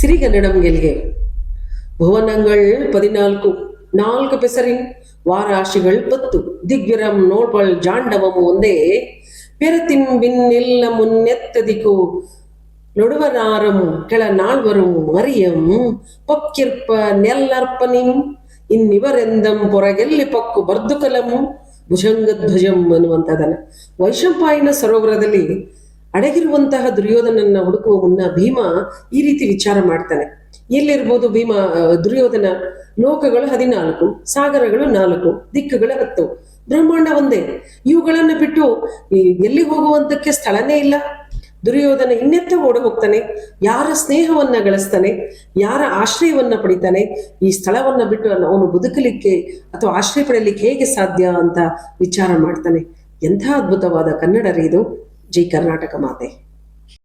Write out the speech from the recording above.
சிறிகன்னிடம் L K புவனங்கள் பதினான்கு ನಾಲ್ಕು ಪೆಸರಿನ್ ವಾರಾಶಿಗಳ್ ಪತ್ತು, ದಿಗ್ವಿರಂ ನೋಡ್ಬಳ್ ಜಾಂಡವಂ ಒಂದೇ ಪೆರತಿನ್ ಬಿನ್ನೆಲ್ಲ ಮುನ್ನೆತ್ತದಿಕು ಲೊಡುವನಾರಂ ಕೆಳ ನಾಲ್ವರುಂ ಮರಿಯಂ, ಪಕ್ಕಿರ್ಪ ನೆಲ್ಲರ್ಪನಿಂ, ಇನ್ನಿವರೆಂದಂ ಪೊರಗೆಲ್ಲಿ ಪಕ್ಕು ಬರ್ದುಕಲಂ ಭುಜಂಗಧ್ವಜಂ ಅನ್ನುವಂಥದ್ದನ್ನು ವೈಶಂಪಾಯಿನ ಸರೋವರದಲ್ಲಿ ಅಡಗಿರುವಂತಹ ದುರ್ಯೋಧನನ್ನ ಹುಡುಕುವ ಮುನ್ನ ಭೀಮ ಈ ರೀತಿ ವಿಚಾರ ಮಾಡ್ತಾನೆ. ಎಲ್ಲಿರ್ಬೋದು ಭೀಮ ದುರ್ಯೋಧನ? ಲೋಕಗಳು ಹದಿನಾಲ್ಕು, ಸಾಗರಗಳು ನಾಲ್ಕು, ದಿಕ್ಕುಗಳು ಹತ್ತು. ಬ್ರಹ್ಮಾಂಡ ಒಂದೇ. ಇವುಗಳನ್ನು ಬಿಟ್ಟು ಎಲ್ಲಿ ಹೋಗುವಂತಕ್ಕೆ ಸ್ಥಳನೇ ಇಲ್ಲ. ದುರ್ಯೋಧನ ಇನ್ನೆತ್ತ ಓಡ ಹೋಗ್ತಾನೆ. ಯಾರ ಸ್ನೇಹವನ್ನ ಗಳಿಸ್ತಾನೆ? ಯಾರ ಆಶ್ರಯವನ್ನ ಪಡಿತಾನೆ? ಈ ಸ್ಥಳವನ್ನ ಬಿಟ್ಟು ಅವನು ಬದುಕಲಿಕ್ಕೆ ಅಥವಾ ಆಶ್ರಯ ಪಡೆಯಲಿಕ್ಕೆ ಹೇಗೆ ಸಾಧ್ಯ ಅಂತ ವಿಚಾರ ಮಾಡ್ತಾನೆ. ಎಂಥ ಅದ್ಭುತವಾದ ಕನ್ನಡ ರೀ ಇದು. जय कर्नाटक माते